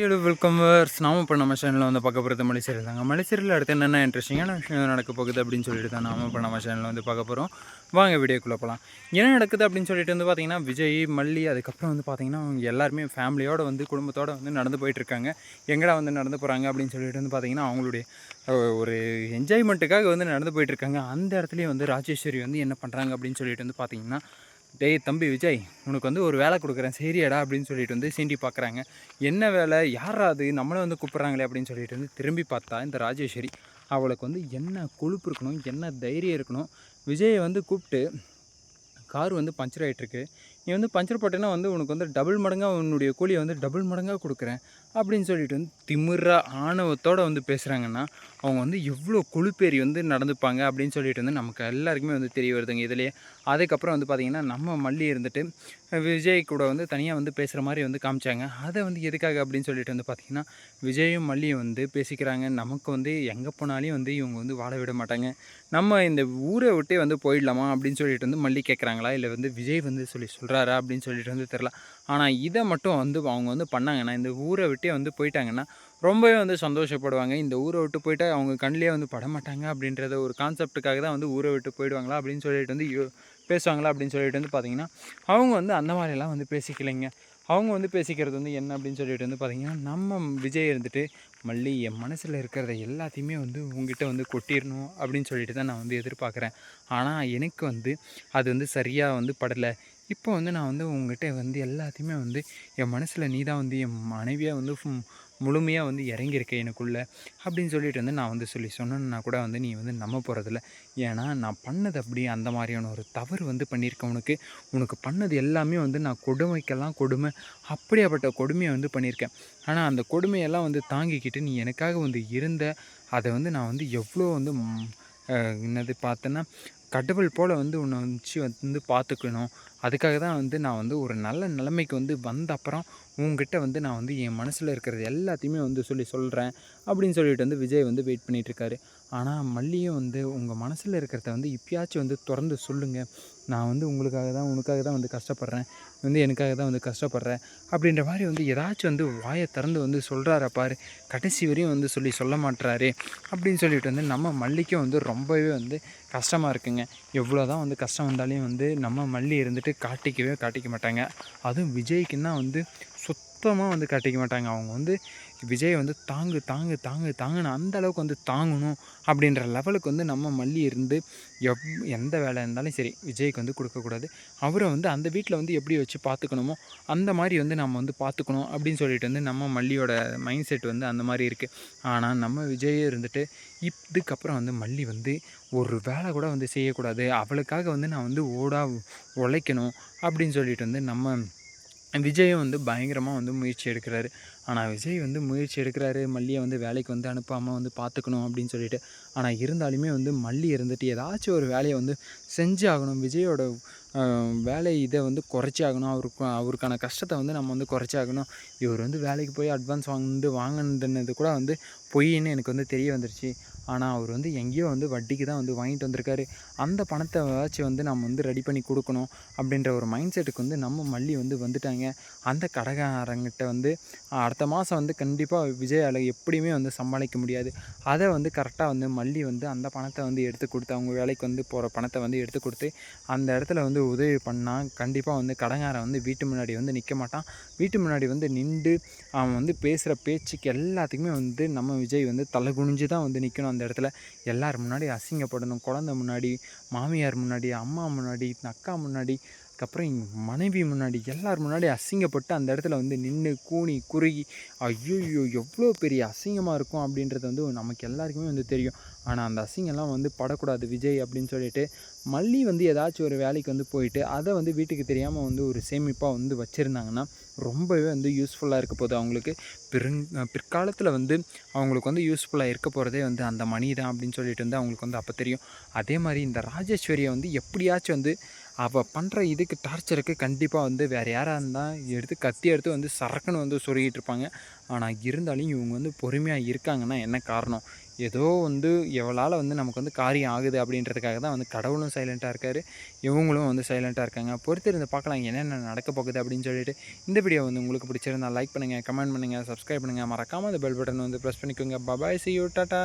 Hello welcome verse நாம் இப்போ நம்ம சேனலில் வந்து பார்க்க போகிறது மலைசீரியல் தாங்க. மலைசீரியல் அடுத்து என்னென்ன இன்ட்ரெஸ்டிங்கான விஷயம் நடக்க போகுது அப்படின்னு சொல்லிட்டு தான் நாம் இப்போ நம்ம சேனலில் வந்து பார்க்க போகிறோம் வாங்க வீடியோக்குள்ளே போகலாம் என்ன நடக்குது அப்படின்னு சொல்லிட்டு வந்து பார்த்தீங்கன்னா விஜய் மல்லி அதுக்கப்புறம் வந்து பார்த்திங்கன்னா அவங்க எல்லாருமே ஃபேமிலியோடு வந்து குடும்பத்தோடு வந்து நடந்து போயிட்டுருக்காங்க எங்கடா வந்து நடந்து போகிறாங்க அப்படின்னு சொல்லிட்டு வந்து பார்த்தீங்கன்னா அவங்களுடைய ஒரு என்ஜாய்மெண்ட்டுக்காக வந்து நடந்து போயிட்டுருக்காங்க அந்த இடத்துலையும் வந்து ராஜேஸ்வரி வந்து என்ன பண்ணுறாங்க அப்படின்னு சொல்லிட்டு வந்து பார்த்திங்கன்னா டேய் தம்பி விஜய் உனக்கு வந்து ஒரு வேலை கொடுக்குறேன் சரியாடா அப்படின்னு சொல்லிட்டு வந்து சீண்டி பார்க்குறாங்க. என்ன வேலை? யாரா அது? நம்மளை வந்து கூப்பிட்றாங்களே அப்படின்னு சொல்லிட்டு வந்து திரும்பி பார்த்தா இந்த ராஜேஸ்வரி. அவளுக்கு வந்து என்ன கொழுப்பு இருக்கணும் என்ன தைரியம் இருக்கணும்? விஜயை வந்து கூப்பிட்டு கார் வந்து பஞ்சர் ஆகிட்டுருக்கு நீ வந்து பஞ்சர் போட்டேன்னா வந்து உனக்கு வந்து டபுள் மடங்காக உன்னுடைய கூலியை வந்து டபுள் மடங்காக கொடுக்குறேன். அப்படின்னு சொல்லிட்டு வந்து திமிரா ஆணவத்தோடு வந்து பேசுகிறாங்கன்னா அவங்க வந்து எவ்வளோ கொழுப்பேறி வந்து நடந்துப்பாங்க அப்படின்னு சொல்லிட்டு வந்து நமக்கு எல்லாருக்குமே வந்து தெரிய வருதுங்க. இதுலேயே அதுக்கப்புறம் வந்து பார்த்திங்கன்னா நம்ம மல்லி இருந்துட்டு விஜய் கூட வந்து தனியாக வந்து பேசுகிற மாதிரி வந்து காமிச்சாங்க. அதை வந்து எதுக்காக அப்படின்னு சொல்லிட்டு வந்து பார்த்திங்கன்னா விஜயும் மல்லியும் வந்து பேசிக்கிறாங்க. நமக்கு வந்து எங்கே போனாலையும் வந்து இவங்க வந்து வாழ விட மாட்டாங்க. நம்ம இந்த ஊரை விட்டே வந்து போயிடலாமா அப்படின்னு சொல்லிட்டு வந்து மல்லி கேட்குறாங்களா இல்லை வந்து விஜய் வந்து சொல்லி சொல்கிறாரா அப்படின்னு சொல்லிட்டு வந்து தெரில ஆனால் இதை மட்டும் வந்து அவங்க வந்து பண்ணாங்கன்னா இந்த ஊரை விட்டே வந்து போயிட்டாங்கன்னா ரொம்பவே வந்து சந்தோஷப்படுவாங்க. இந்த ஊரை விட்டு போயிட்டு அவங்க கண்ணிலே வந்து படமாட்டாங்க அப்படின்றத ஒரு கான்செப்ட்டுக்காக தான் வந்து ஊரை விட்டு போயிடுவாங்களா அப்படின்னு சொல்லிட்டு வந்து யோ- பேசுவாங்களா அப்படின்னு சொல்லிட்டு வந்து பார்த்திங்கன்னா அவங்க வந்து அந்த மாதிரிலாம் வந்து பேசிக்கலைங்க. அவங்க வந்து பேசிக்கிறது வந்து என்ன அப்படின்னு சொல்லிட்டு வந்து பார்த்திங்கன்னா நம்ம விஜய் இருந்துட்டு மல்லி என் மனசில் இருக்கிறத எல்லாத்தையுமே வந்து உங்ககிட்ட வந்து கொட்டிடணும் அப்படின்னு சொல்லிட்டு தான் நான் வந்து எதிர்பார்க்குறேன். ஆனால் எனக்கு வந்து அது வந்து சரியாக வந்து படலை. இப்போ வந்து நான் வந்து உங்ககிட்ட வந்து எல்லாத்தையுமே வந்து என் மனசில் நீ தான் வந்து என் மனைவியாக வந்து முழுமையாக வந்து இறங்கியிருக்க எனக்குள்ளே அப்படின்னு சொல்லிட்டு வந்து நான் வந்து சொல்லி சொன்னேன்னா கூட வந்து நீ வந்து நம்ப போகிறதில்ல ஏன்னா நான் பண்ணது அப்படி அந்த மாதிரியான ஒரு தவறு வந்து பண்ணியிருக்கேன் உனக்கு. உனக்கு பண்ணது எல்லாமே வந்து நான் கொடுமைக்கெல்லாம் கொடுமை அப்படியாப்பட்ட கொடுமையை வந்து பண்ணியிருக்கேன். ஆனால் அந்த கொடுமையெல்லாம் வந்து தாங்கிக்கிட்டு நீ எனக்காக வந்து இருந்த அதை வந்து நான் வந்து எவ்வளோ வந்து என்னது பார்த்தேன்னா கடவுள் போல் வந்து உன்னை வச்சு வந்து பார்த்துக்கணும். அதுக்காக தான் வந்து நான் வந்து ஒரு நல்ல நிலைமைக்கு வந்து வந்த அப்புறம் உங்ககிட்ட வந்து நான் வந்து என் மனசில் இருக்கிறது எல்லாத்தையுமே வந்து சொல்லி சொல்கிறேன் அப்படின்னு சொல்லிட்டு வந்து விஜய் வந்து வெயிட் பண்ணிகிட்ருக்காரு ஆனால் மல்லியும் வந்து உங்கள் மனசில் இருக்கிறத வந்து இப்பயாச்சும் வந்து திறந்து சொல்லுங்கள் நான் வந்து உங்களுக்காக தான் உனக்காக தான் வந்து கஷ்டப்படுறேன். வந்து எனக்காக தான் வந்து கஷ்டப்படுறேன் அப்படின்ற மாதிரி வந்து ஏதாச்சும் வந்து வாயை திறந்து வந்து சொல்கிறாரா பாரு. கடைசி வரையும் வந்து சொல்லி சொல்ல மாட்டுறாரு அப்படின்னு சொல்லிட்டு வந்து நம்ம மல்லிக்கும் வந்து ரொம்பவே வந்து கஷ்டமாக இருக்குங்க. எவ்வளோ தான் வந்து கஷ்டம் வந்தாலையும் வந்து நம்ம மல்லி இருந்துட்டு காட்டிக்கவே காட்டிக்க மாட்டாங்க. அதுவும் விஜய்க்குன்னா வந்து சுத்தமாக வந்து காட்டிக்க மாட்டாங்க. அவங்க வந்து விஜய் வந்து தாங்கு தாங்கு தாங்கு தாங்குன்னு அந்த அளவுக்கு வந்து தாங்கணும் அப்படின்ற லெவலுக்கு வந்து நம்ம மல்லி இருந்து எவ் எந்த வேலை இருந்தாலும் சரி விஜய்க்கு வந்து கொடுக்கக்கூடாது அவரை வந்து அந்த வீட்டில் வந்து எப்படி வச்சு பார்த்துக்கணுமோ அந்த மாதிரி வந்து நம்ம வந்து பார்த்துக்கணும் அப்படின்னு சொல்லிட்டு வந்து நம்ம மல்லியோட மைண்ட் செட் வந்து அந்த மாதிரி இருக்குது ஆனால் நம்ம விஜயே இருந்துட்டு இதுக்கப்புறம் வந்து மல்லி வந்து ஒரு வேலை கூட வந்து செய்யக்கூடாது. அவளுக்காக வந்து நான் வந்து ஓடா உழைக்கணும் அப்படின்னு சொல்லிட்டு வந்து நம்ம விஜயும் வந்து பயங்கரமாக வந்து முயற்சி எடுக்கிறாரு. ஆனால் விஜய் வந்து முயற்சி எடுக்கிறாரு. மல்லியை வந்து வேலைக்கு வந்து அனுப்பாமல் வந்து பார்த்துக்கணும் அப்படின்னு சொல்லிட்டு. ஆனால் இருந்தாலுமே வந்து மல்லி இருந்துட்டு ஏதாச்சும் ஒரு வேலையை வந்து செஞ்சு ஆகணும் விஜயோட வேலை இதை வந்து குறைச்சி ஆகணும் அவருக்கு அவருக்கான கஷ்டத்தை வந்து நம்ம வந்து குறைச்சி ஆகணும் இவர் வந்து வேலைக்கு போய் அட்வான்ஸ் வாங்கினது வாங்கினதுன்னது கூட வந்து பொய்ன்னு எனக்கு வந்து தெரிய வந்துருச்சு. ஆனால் அவர் வந்து எங்கேயோ வந்து வட்டிக்கு தான் வந்து வாங்கிட்டு வந்திருக்காரு. அந்த பணத்தை வச்சு வந்து நம்ம வந்து ரெடி பண்ணி கொடுக்கணும் அப்படின்ற ஒரு மைண்ட் செட்டுக்கு வந்து நம்ம மல்லி வந்து வந்துட்டாங்க. அந்த கடகாரங்கிட்ட வந்து அடுத்த மாதம் வந்து கண்டிப்பாக விஜயால் எப்படியுமே வந்து சமாளிக்க முடியாது. அதை வந்து கரெக்டாக வந்து மல்லி வந்து அந்த பணத்தை வந்து எடுத்து கொடுத்து அவங்க வேலைக்கு வந்து போகிற பணத்தை வந்து எடுத்து கொடுத்து அந்த இடத்துல வந்து உதவி பண்ணால் கண்டிப்பாக வந்து கடங்காரன் வந்து வீட்டு முன்னாடி வந்து நிற்க மாட்டான். வீட்டு முன்னாடி வந்து நின்று அவன் வந்து பேசுகிற பேச்சுக்கு எல்லாத்துக்குமே வந்து நம்ம விஜய் வந்து தலை குனிஞ்சு தான் வந்து நிற்கணும் அந்த இடத்துல. எல்லார் முன்னாடி அசிங்கப்படணும். குழந்தை முன்னாடி மாமியார் முன்னாடி அம்மா முன்னாடி அக்கா முன்னாடி அதுக்கப்புறம் எங்கள் மனைவி முன்னாடி எல்லார் முன்னாடி அசிங்கப்பட்டு அந்த இடத்துல வந்து நின்று கூனி குறுகி ஐயோ எவ்வளோ பெரிய அசிங்கமாக இருக்கும் அப்படின்றது வந்து நமக்கு எல்லாருக்குமே வந்து தெரியும். ஆனால் அந்த அசிங்கம்லாம் வந்து படக்கூடாது விஜய் அப்படின்னு சொல்லிட்டு மல்லி வந்து ஏதாச்சும் ஒரு வேலைக்கு வந்து போயிட்டு அதை வந்து வீட்டுக்கு தெரியாமல் வந்து ஒரு சேமிப்பாக வந்து வச்சுருந்தாங்கன்னா ரொம்பவே வந்து யூஸ்ஃபுல்லாக இருக்க போகுது. அவங்களுக்கு பிறங் பிற்காலத்தில் வந்து அவங்களுக்கு வந்து யூஸ்ஃபுல்லாக இருக்க போகிறதே வந்து அந்த மணி தான் அப்படின்னு சொல்லிட்டு வந்து அவங்களுக்கு வந்து அப்போ தெரியும். அதே மாதிரி இந்த ராஜேஸ்வரியை வந்து எப்படியாச்சும் வந்து அவள் பண்ணுற இதுக்கு டார்ச்சருக்கு கண்டிப்பாக வந்து வேறு யாராக இருந்தால் எடுத்து கத்தி எடுத்து வந்து சரக்குன்னு வந்து சொருகிட்டு இருப்பாங்க. ஆனால் இருந்தாலும் இவங்க வந்து பொறுமையாக இருக்காங்கன்னா என்ன காரணம்? ஏதோ வந்து எவ்வளால் வந்து நமக்கு வந்து காரியம் ஆகுது அப்படின்றதுக்காக தான் வந்து கடவுளும் சைலண்ட்டாக இருக்கார். இவங்களும் வந்து சைலண்ட்டாக இருக்காங்க. பொறுத்திருந்து பார்க்கலாம் என்னென்ன நடக்க போகுது அப்படின்னு சொல்லிட்டு இந்த வீடியோ வந்து உங்களுக்கு பிடிச்சிருந்தால் லைக் பண்ணுங்கள் கமெண்ட் பண்ணுங்கள் சப்ஸ்கிரைப் பண்ணுங்கள் மறக்காமல் அந்த பெல் பட்டன் வந்து ப்ரெஸ் பண்ணிக்கோங்க. Bye bye see you tata